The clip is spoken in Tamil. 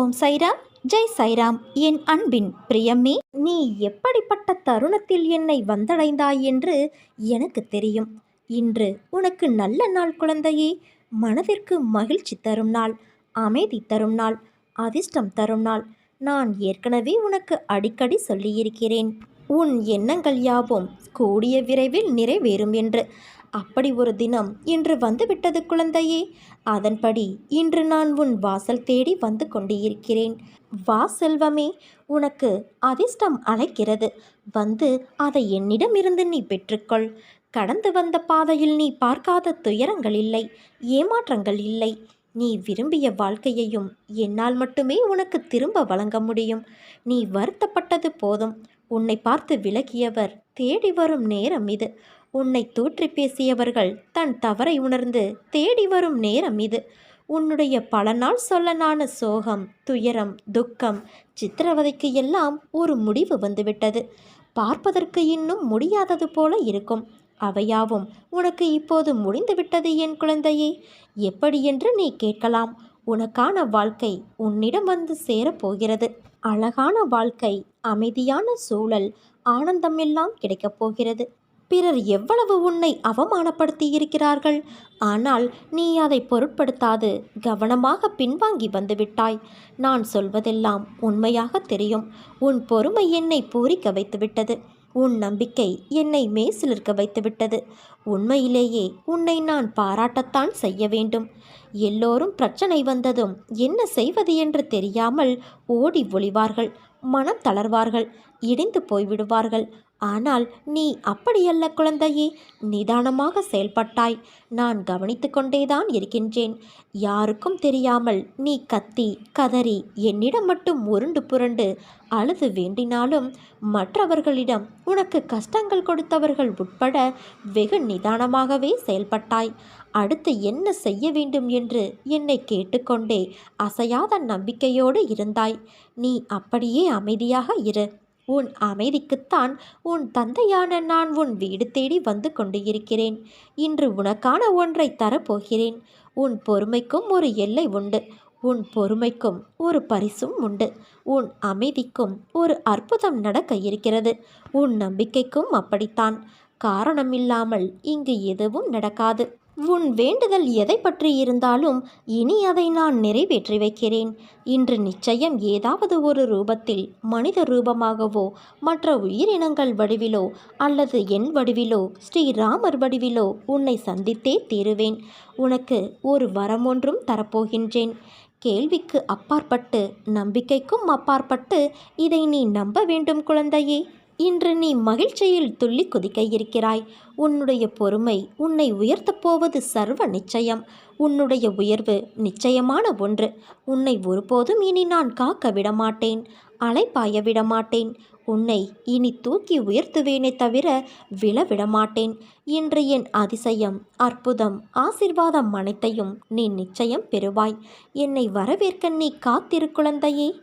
ஓம் சைராம் ஜெய் சைராம். என் அன்பின் பிரியமே நீ எப்படிப்பட்ட தருணத்தில் என்னை வந்தடைந்தாய் என்று எனக்கு தெரியும். இன்று உனக்கு நல்ல நாள் குழந்தையே. மனதிற்கு மகிழ்ச்சி தரும் நாள் அமைதி தரும் நாள் அதிர்ஷ்டம் தரும் நாள். நான் ஏற்கனவே உனக்கு அடிக்கடி சொல்லியிருக்கிறேன். உன் எண்ணங்கள் யாவும் கூடிய விரைவில் நிறைவேறும் என்று. அப்படி ஒரு தினம் இன்று வந்துவிட்டது குழந்தையே. அதன்படி இன்று நான் உன் வாசல் தேடி வந்து கொண்டிருக்கிறேன். வா செல்வமே உனக்கு அதிர்ஷ்டம் அழைக்கிறது வந்து அதை என்னிடமிருந்து நீ பெற்றுக்கொள். கடந்து வந்த பாதையில் நீ பார்க்காத துயரங்கள் இல்லை ஏமாற்றங்கள் இல்லை. நீ விரும்பிய வாழ்க்கையையும் என்னால் மட்டுமே உனக்கு திரும்ப வழங்க முடியும். நீ வருத்தப்பட்டது போதும். உன்னை பார்த்து விலகியவர் தேடி வரும் நேரம் இது. உன்னை தூற்றி பேசியவர்கள் தன் தவறை உணர்ந்து தேடி வரும் நேரம் இது. உன்னுடைய பல நாள் சொல்லனான சோகம் துயரம் துக்கம் சித்திரவதைக்கு எல்லாம் ஒரு முடிவு வந்துவிட்டது. பார்ப்பதற்கு இன்னும் முடியாதது போல இருக்கும். அவையாவும் உனக்கு இப்போது முடிந்துவிட்டது என் குழந்தையே? எப்படி என்று நீ கேட்கலாம். உனக்கான வாழ்க்கை உன்னிடம் வந்து சேரப்போகிறது. அழகான வாழ்க்கை அமைதியான சூழல் ஆனந்தமெல்லாம் கிடைக்கப் போகிறது. பிறர் எவ்வளவு உன்னை அவமானப்படுத்தி இருக்கிறார்கள் ஆனால் நீ அதை பொருட்படுத்தாது கவனமாக பின்வாங்கி வந்துவிட்டாய். நான் சொல்வதெல்லாம் உண்மையாக தெரியும். உன் பொறுமை என்னை பூரிக்க வைத்துவிட்டது. உன் நம்பிக்கை என்னை மேசிலிருக்க வைத்துவிட்டது. உண்மையிலேயே உன்னை நான் பாராட்டத்தான் செய்ய வேண்டும். எல்லோரும் பிரச்சனை வந்ததும் என்ன செய்வது என்று தெரியாமல் ஓடி ஒளிவார்கள் மனம் தளர்வார்கள் இடிந்து போய்விடுவார்கள். ஆனால் நீ அப்படியல்ல குழந்தையே. நிதானமாக செயல்பட்டாய். நான் கவனித்து கொண்டேதான் இருக்கின்றேன். யாருக்கும் தெரியாமல் நீ கத்தி கதறி என்னிடம் மட்டும் உருண்டு புரண்டு அழுது வேண்டினாலும் மற்றவர்களிடம் உனக்கு கஷ்டங்கள் கொடுத்தவர்கள் உட்பட வெகு நிதானமாகவே செயல்பட்டாய். அடுத்து என்ன செய்ய வேண்டும் என்று என்னை கேட்டுக்கொண்டே அசையாத நம்பிக்கையோடு இருந்தாய். நீ அப்படியே அமைதியாக இரு. உன் அமைதிக்குத்தான் உன் தந்தையான நான் உன் வீடு தேடி வந்து கொண்டு இருக்கிறேன் இன்று உனக்கான ஒன்றை தரப்போகிறேன். உன் பொறுமைக்கும் ஒரு எல்லை உண்டு. உன் பொறுமைக்கும் ஒரு பரிசும் உண்டு. உன் அமைதிக்கும் ஒரு அற்புதம் நடக்க இருக்கிறது. உன் நம்பிக்கைக்கும் அப்படித்தான். காரணமில்லாமல் இங்கு எதுவும் நடக்காது. உன் வேண்டுதல் எதை பற்றி இருந்தாலும் இனி அதை நான் நிறைவேற்றி வைக்கிறேன். இன்று நிச்சயம் ஏதாவது ஒரு ரூபத்தில் மனித ரூபமாகவோ மற்ற உயிரினங்கள் வடிவிலோ அல்லது என் வடிவிலோ ஸ்ரீராமர் வடிவிலோ உன்னை சந்தித்தே தீருவேன். உனக்கு ஒரு வரம் ஒன்றும் தரப்போகின்றேன். கேள்விக்கு அப்பாற்பட்டு நம்பிக்கைக்கும் அப்பாற்பட்டு இதை நீ நம்ப வேண்டும் குழந்தையே. இன்று நீ மகிழ்ச்சியில் துள்ளி குதிக்க இருக்கிறாய். உன்னுடைய பொறுமை உன்னை உயர்த்தப் போவது சர்வ நிச்சயம். உன்னுடைய உயர்வு நிச்சயமான ஒன்று. உன்னை ஒருபோதும் இனி நான் காக்க விடமாட்டேன். அலைப்பாய விடமாட்டேன். உன்னை இனி தூக்கி உயர்த்துவேனே தவிர விழ விடமாட்டேன். இன்று என் அதிசயம் அற்புதம் ஆசிர்வாதம் அனைத்தையும் நீ நிச்சயம் பெறுவாய். என்னை வரவேற்க நீ காத்திரு குழந்தையே.